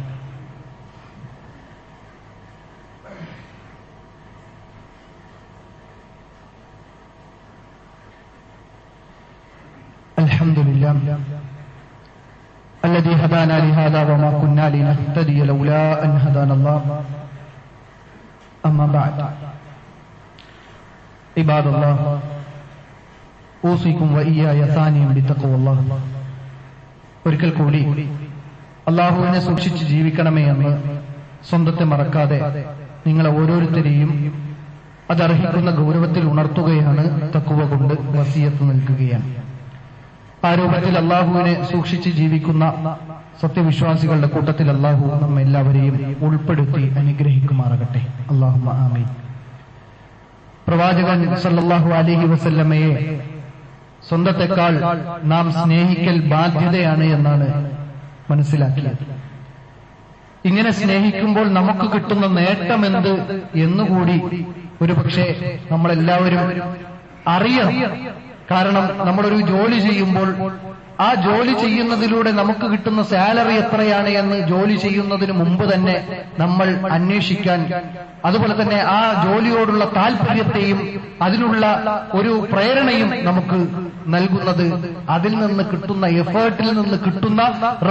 الحمد لله الذي هدانا لهذا وما كنا لنهتدي لولا أن هدانا الله أما بعد عباد الله أوصيكم وإياي ثانيا بتقوى الله ഒരിക്കൽ കൂടി അള്ളാഹുവിനെ സൂക്ഷിച്ച് ജീവിക്കണമേ എന്ന് സ്വന്തത്തെ മറക്കാതെ നിങ്ങളെ ഓരോരുത്തരെയും അതർഹിക്കുന്ന ഗൗരവത്തിൽ ഉണർത്തുകയാണ് തക്കുവ കൊണ്ട് വസിയത്ത് നൽകുകയാണ് ആ രൂപത്തിൽ അള്ളാഹുവിനെ സൂക്ഷിച്ച് ജീവിക്കുന്ന സത്യവിശ്വാസികളുടെ കൂട്ടത്തിൽ അള്ളാഹു നമ്മെ എല്ലാവരെയും ഉൾപ്പെടുത്തി അനുഗ്രഹിക്കുമാറാകട്ടെ. അള്ളാഹു ആമീൻ. പ്രവാചകൻ സല്ലാഹു അലൈഹി വസല്ലമയെ സ്വന്തത്തെക്കാൾ നാം സ്നേഹിക്കൽ ബാധ്യതയാണ് എന്നാണ് മനസ്സിലാക്കിയത്. ഇങ്ങനെ സ്നേഹിക്കുമ്പോൾ നമുക്ക് കിട്ടുന്ന നേട്ടമെന്ത് എന്നുകൂടി ഒരുപക്ഷെ നമ്മളെല്ലാവരും അറിയണം. കാരണം നമ്മളൊരു ജോലി ചെയ്യുമ്പോൾ ആ ജോലി ചെയ്യുന്നതിലൂടെ നമുക്ക് കിട്ടുന്ന സാലറി എത്രയാണ് എന്ന് ജോലി ചെയ്യുന്നതിന് മുമ്പ് തന്നെ നമ്മൾ അന്വേഷിക്കാൻ. അതുപോലെ തന്നെ ആ ജോലിയോടുള്ള താല്പര്യത്തെയും അതിനുള്ള ഒരു പ്രേരണയും നമുക്ക് നൽകുന്നത് അതിൽ നിന്ന് കിട്ടുന്ന എഫേർട്ടിൽ നിന്ന് കിട്ടുന്ന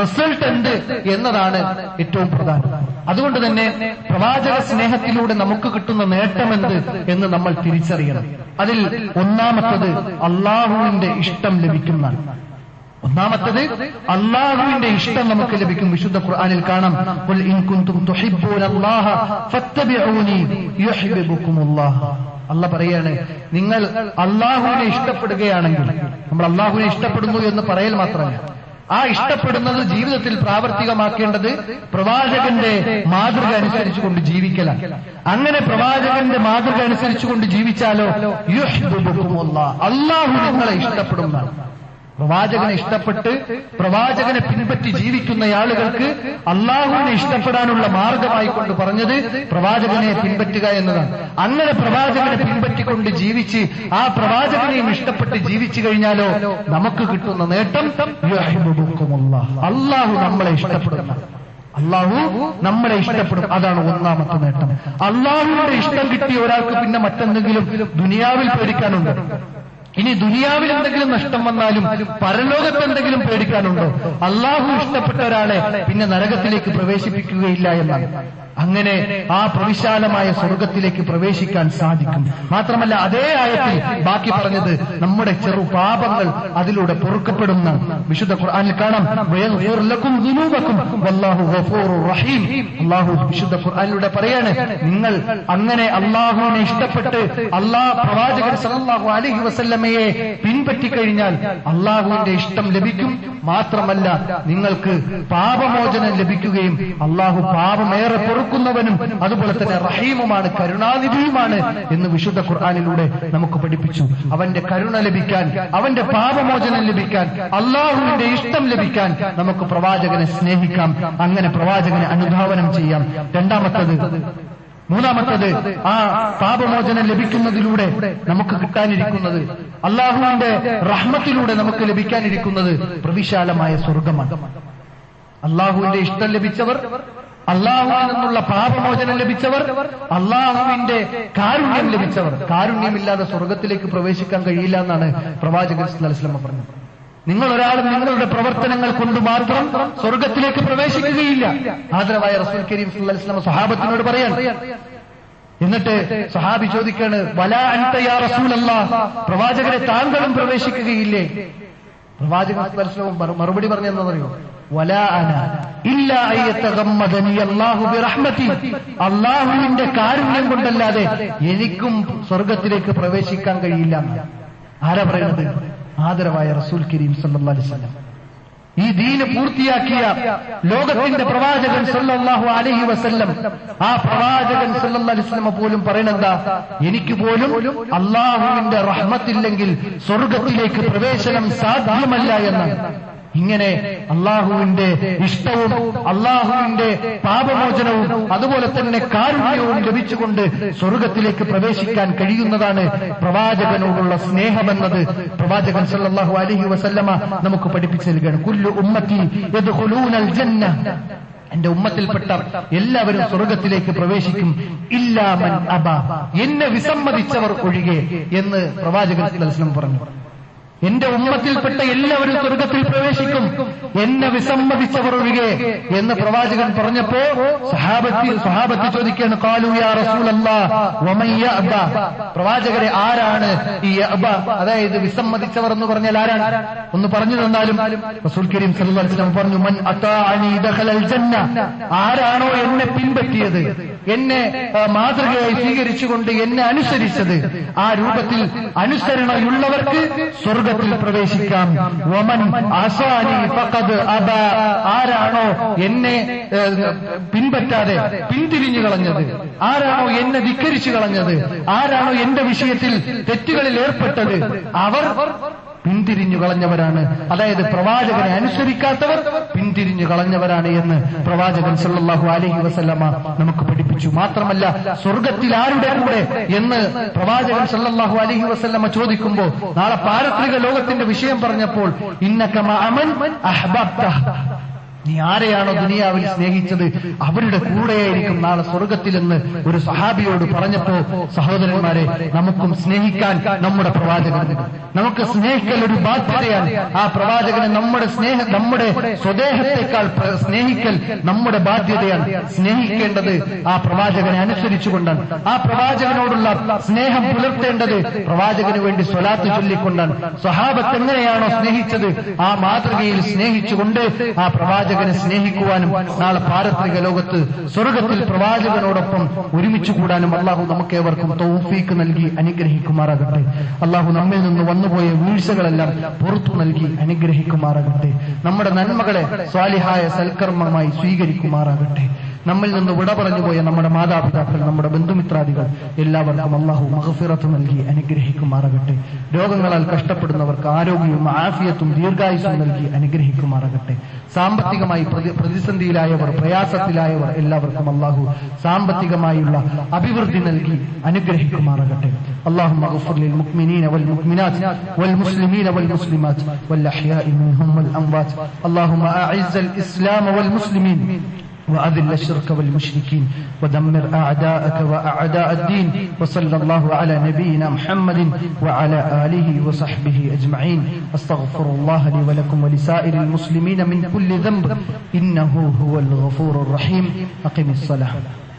റിസൾട്ട് എന്ത് എന്നതാണ് ഏറ്റവും പ്രധാനം. അതുകൊണ്ട് തന്നെ പ്രവാചക സ്നേഹത്തിലൂടെ നമുക്ക് കിട്ടുന്ന നേട്ടമെന്ത് എന്ന് നമ്മൾ തിരിച്ചറിയണം. അതിൽ ഒന്നാമത്തത് അള്ളാഹുവിന്റെ ഇഷ്ടം ലഭിക്കുന്നതാണ്. ഒന്നാമത്തത് അള്ളാഹുവിന്റെ ഇഷ്ടം നമുക്ക് ലഭിക്കും വിശുദ്ധ ഖുർആാനിൽ കാണാം. അല്ല പറയാണ് നിങ്ങൾ അള്ളാഹുവിനെ ഇഷ്ടപ്പെടുകയാണെങ്കിൽ നമ്മൾ അള്ളാഹുവിനെ ഇഷ്ടപ്പെടുന്നു എന്ന് പറയൽ മാത്രമല്ല. ആ ഇഷ്ടപ്പെടുന്നത് ജീവിതത്തിൽ പ്രാവർത്തികമാക്കേണ്ടത് പ്രവാചകന്റെ മാതൃക അനുസരിച്ചുകൊണ്ട് ജീവിക്കലാണ്. അങ്ങനെ പ്രവാചകന്റെ മാതൃക അനുസരിച്ചുകൊണ്ട് ജീവിച്ചാലോ? അള്ളാഹു നിങ്ങളെ ഇഷ്ടപ്പെടുന്നതാണ്. പ്രവാചകനെ ഇഷ്ടപ്പെട്ട് പ്രവാചകനെ പിൻപറ്റി ജീവിക്കുന്ന ആളുകൾക്ക് അള്ളാഹുവിനെ ഇഷ്ടപ്പെടാനുള്ള മാർഗമായി കൊണ്ട് പറഞ്ഞത് പ്രവാചകനെ പിൻപറ്റുക എന്നതാണ്. അങ്ങനെ പ്രവാചകനെ പിൻപറ്റിക്കൊണ്ട് ജീവിച്ച് ആ പ്രവാചകനെയും ഇഷ്ടപ്പെട്ട് ജീവിച്ചു കഴിഞ്ഞാലോ നമുക്ക് കിട്ടുന്ന നേട്ടം. അള്ളാഹു നമ്മളെ ഇഷ്ടപ്പെടുന്ന. അള്ളാഹു നമ്മളെ ഇഷ്ടപ്പെടും. അതാണ് ഒന്നാമത്തെ നേട്ടം. അള്ളാഹുവിന്റെ ഇഷ്ടം കിട്ടിയ ഒരാൾക്ക് പിന്നെ മറ്റെന്തെങ്കിലും ദുനിയാവിൽ പേടിക്കാനുണ്ട്? ഇനി ദുനിയാവിൽ എന്തെങ്കിലും നഷ്ടം വന്നാലും പരലോകത്ത് എന്തെങ്കിലും പേടിക്കാനുണ്ടോ? അള്ളാഹു ഇഷ്ടപ്പെട്ട ഒരാളെ പിന്നെ നരകത്തിലേക്ക് പ്രവേശിപ്പിക്കുകയില്ല എന്നാണ്. അങ്ങനെ ആ പ്രവിശാലമായ സ്വർഗത്തിലേക്ക് പ്രവേശിക്കാൻ സാധിക്കും. മാത്രമല്ല അതേ ആയത്തിൽ ബാക്കി പറഞ്ഞത് നമ്മുടെ ചെറു പാപങ്ങൾ അതിലൂടെ പൊറുക്കപ്പെടുന്ന വിശുദ്ധ ഖുർആനിൽ കാണാം. റഹീം. അള്ളാഹു വിശുദ്ധ ഖുർആനിലൂടെ പറയാണ് നിങ്ങൾ അങ്ങനെ അള്ളാഹുവിനെ ഇഷ്ടപ്പെട്ട് അള്ളാഹ് പ്രവാചകൻ സല്ലല്ലാഹു അലൈഹി വസല്ലമയെ പിൻപറ്റി കഴിഞ്ഞാൽ അള്ളാഹുവിന്റെ ഇഷ്ടം ലഭിക്കും. മാത്രമല്ല നിങ്ങൾക്ക് പാപമോചനം ലഭിക്കുകയും അള്ളാഹു പാപമേറെ പൊറുക്കുന്നവനും അതുപോലെ തന്നെ റഹീമുമാണ് കരുണാനിധിയുമാണ് എന്ന് വിശുദ്ധ ഖുർആാനിലൂടെ നമുക്ക് പഠിപ്പിച്ചു. അവന്റെ കരുണ ലഭിക്കാൻ അവന്റെ പാപമോചനം ലഭിക്കാൻ അള്ളാഹുവിന്റെ ഇഷ്ടം ലഭിക്കാൻ നമുക്ക് പ്രവാചകനെ സ്നേഹിക്കാം. അങ്ങനെ പ്രവാചകനെ അനുധാവനം ചെയ്യാം. രണ്ടാമത്തത് മൂന്നാമത്തത് ആ പാപമോചനം ലഭിക്കുന്നതിലൂടെ നമുക്ക് കിട്ടാനിരിക്കുന്നത്. അള്ളാഹുവിന്റെ റഹ്മത്തിലൂടെ നമുക്ക് ലഭിക്കാനിരിക്കുന്നത് പ്രവിശാലമായ സ്വർഗമാണ് അള്ളാഹുവിന്റെ ഇഷ്ടം ലഭിച്ചവർ അള്ളാഹുവിൽ നിന്നുള്ള പാപമോചനം ലഭിച്ചവർ അള്ളാഹുവിന്റെ കാരുണ്യം ലഭിച്ചവർ. കാരുണ്യമില്ലാതെ സ്വർഗത്തിലേക്ക് പ്രവേശിക്കാൻ കഴിയില്ല എന്നാണ് പ്രവാചകൻ അലൈഹി പറഞ്ഞത്. നിങ്ങൾ ഒരാൾ നിങ്ങളുടെ പ്രവർത്തനങ്ങൾ കൊണ്ട് മാത്രം സ്വർഗത്തിലേക്ക് പ്രവേശിക്കുകയില്ല. ആദരവായ റസൂൽ കരീം വസല്ലം സഹാബത്തിനോട് പറയാൻ എന്നിട്ട് സഹാബി ചോദിക്കാണ് വലാ അൻത യാ റസൂലല്ലാഹ് പ്രവാചകരെ താങ്കളും പ്രവേശിക്കുകയില്ലേ? പ്രവാചകൻ മറു- മറുപടി പറഞ്ഞെന്നറിയോ വല അന ഇല്ല അള്ളാഹുവിന്റെ കാരുണ്യം കൊണ്ടല്ലാതെ എനിക്കും സ്വർഗത്തിലേക്ക് പ്രവേശിക്കാൻ കഴിയില്ല. ആരാ പറയുന്നത്? ആദരവായ റസൂൽ കരീം വസല്ലം. ഈ ദീന് പൂർത്തിയാക്കിയ ലോകത്തിന്റെ പ്രവാചകൻ സല്ലാഹു അലഹി വസല്ലം ആ പ്രവാചകൻ സല്ലാസ്ലമ പോലും പറയണെന്താ? എനിക്ക് പോലും അള്ളാഹുവിന്റെ റഹ്മത്തില്ലെങ്കിൽ സ്വർഗത്തിലേക്ക് പ്രവേശനം സാധ്യമല്ല എന്നാണ്. ഇങ്ങനെ അള്ളാഹുവിന്റെ ഇഷ്ടവും അള്ളാഹുവിന്റെ പാപമോചനവും അതുപോലെ തന്നെ കാരുണ്യവും ലഭിച്ചുകൊണ്ട് സ്വർഗത്തിലേക്ക് പ്രവേശിക്കാൻ കഴിയുന്നതാണ് പ്രവാചകനോടുള്ള സ്നേഹമെന്നത്. പ്രവാചകൻ സല്ലാഹു അലഹി വസല്ലമ നമുക്ക് പഠിപ്പിച്ചു നൽകുകയാണ്. കുല്ലു ഉമ്മത്തി ജന്ന. എന്റെ ഉമ്മത്തിൽപ്പെട്ട എല്ലാവരും സ്വർഗത്തിലേക്ക് പ്രവേശിക്കും. ഇല്ലാമൻ അബ. എന്നെ വിസമ്മതിച്ചവർ ഒഴികെ എന്ന് പ്രവാചകൻ പറഞ്ഞു. എന്റെ ഉമ്മത്തിൽപ്പെട്ട എല്ലാവരും സ്വർഗത്തിൽ പ്രവേശിക്കും. എന്നെ വിസമ്മതിച്ചവർ ഒഴികെ എന്ന് പ്രവാചകൻ പറഞ്ഞപ്പോ സഹാബത്തി സഹാബത്തി വമൻ പ്രവാചകരെ ആരാണ് ഈ അബ അതായത് വിസമ്മതിച്ചവർ എന്ന് പറഞ്ഞാൽ ആരാണ്? ഒന്ന് പറഞ്ഞു തന്നാലും റസൂൽ അലൈഹി വസല്ലം പറഞ്ഞു മൻ അതാഅനി ദഖലൽ ജന്ന. ആരാണോ എന്നെ പിൻപറ്റിയത്? എന്നെ മാതൃകയായി സ്വീകരിച്ചുകൊണ്ട് എന്നെ അനുസരിച്ചത്. ആ രൂപത്തിൽ അനുസരണയുള്ളവർക്ക് സ്വർഗത്തിൽ പ്രവേശിക്കാം. വമൻ അസാനി ഫഖദ് അബ. ആരാണോ എന്നെ പിൻപറ്റാതെ പിന്തിരിഞ്ഞു കളഞ്ഞത്? ആരാണോ എന്നെ ധിക്കരിച്ചു കളഞ്ഞത്? ആരാണോ എന്റെ വിഷയത്തിൽ തെറ്റുകളിൽ ഏർപ്പെട്ടത്? അവർ പിന്തിരിഞ്ഞു കളഞ്ഞവരാണ്. അതായത് പ്രവാചകനെ അനുസരിക്കാത്തവർ പിന്തിരിഞ്ഞു കളഞ്ഞവരാണ് എന്ന് പ്രവാചകൻ സല്ലാഹു അലഹി വസല്ലമ നമുക്ക് പഠിപ്പിച്ചു. മാത്രമല്ല സ്വർഗത്തിൽ ആരുടെ കൂടെ എന്ന് പ്രവാചകൻ സല്ലാഹു അലഹി വസല്ലമ ചോദിക്കുമ്പോൾ നാളെ പാരത്രിക ലോകത്തിന്റെ വിഷയം പറഞ്ഞപ്പോൾ ഇന്നക്കമ അമൻ അഹ്ബബ്ത. നീ ആരെയാണോ ദുനിയാവിൽ സ്നേഹിച്ചത്? അവരുടെ കൂടെയായിരിക്കും നാളെ സ്വർഗത്തിലെന്ന് ഒരു സഹാബിയോട് പറഞ്ഞപ്പോ സഹോദരന്മാരെ നമുക്കും സ്നേഹിക്കാൻ നമ്മുടെ പ്രവാചകൻ. നമുക്ക് സ്നേഹിക്കൽ ഒരു ബാധ്യതയാണ്. ആ പ്രവാചകനെ നമ്മുടെ സ്നേഹ നമ്മുടെ സ്വദേഹത്തെക്കാൾ സ്നേഹിക്കൽ നമ്മുടെ ബാധ്യതയാണ്. സ്നേഹിക്കേണ്ടത് ആ പ്രവാചകനെ അനുസരിച്ചുകൊണ്ടാണ്. ആ പ്രവാചകനോടുള്ള സ്നേഹം പുലർത്തേണ്ടത് പ്രവാചകന് വേണ്ടി സ്വലാത്ത് ചൊല്ലിക്കൊണ്ടാണ്. സ്വഹാബത്ത് എങ്ങനെയാണോ സ്നേഹിച്ചത്? ആ മാതൃകയിൽ സ്നേഹിച്ചുകൊണ്ട് ആ പ്രവാചകനെ സ്നേഹിക്കുവാനും നാളെ പാരത്രിക ലോകത്ത് സ്വർഗത്തിൽ പ്രവാചകനോടൊപ്പം ഒരുമിച്ച് കൂടാനും അള്ളാഹു നമുക്കേവർക്കും തൗഫീക്ക് നൽകി അനുഗ്രഹിക്കുമാറാകട്ടെ. അള്ളാഹു നമ്മിൽ നിന്ന് വന്നുപോയ വീഴ്ചകളെല്ലാം പുറത്തു നൽകി അനുഗ്രഹിക്കുമാറാകട്ടെ. നമ്മുടെ നന്മകളെ സ്വാലിഹായ സൽക്കർമ്മമായി സ്വീകരിക്കുമാറാകട്ടെ. നമ്മിൽ നിന്ന് വിട പറഞ്ഞുപോയ നമ്മുടെ മാതാപിതാക്കൾ നമ്മുടെ ബന്ധുമിത്രാദികൾ എല്ലാവർക്കും അള്ളാഹു മഹഫിറത്ത് നൽകി അനുഗ്രഹിക്കുമാറാകട്ടെ രോഗങ്ങളാൽ കഷ്ടപ്പെടുന്നവർക്ക് ആരോഗ്യവും ആഫിയത്തും ദീർഘായുസും നൽകി അനുഗ്രഹിക്കുമാറാകട്ടെ സാമ്പത്തികമായി പ്രതി- പ്രതിസന്ധിയിലായവർ പ്രയാസത്തിലായവർ എല്ലാവർക്കും അള്ളാഹു സാമ്പത്തികമായുള്ള അഭിവൃദ്ധി നൽകി അനുഗ്രഹിക്കുമാറാകട്ടെ അള്ളാഹു മഹഫുറിൽ മുക്മിനീന വൽ മുക്മിനാത്ത് വൽ മുസ്ലിമീന വൽ മുസ്ലിമാത്ത് والأحياء منهم والأموات اللهم أعز الإسلام والمسلمين وأذل الشرك والمشركين ودمر أعداءك وأعداء الدين وصلى الله على نبينا محمد وعلى آله وصحبه أجمعين. أستغفر الله لي ولكم ولسائر المسلمين من كل ذنب. إنه هو الغفور الرحيم. أقم الصلاة.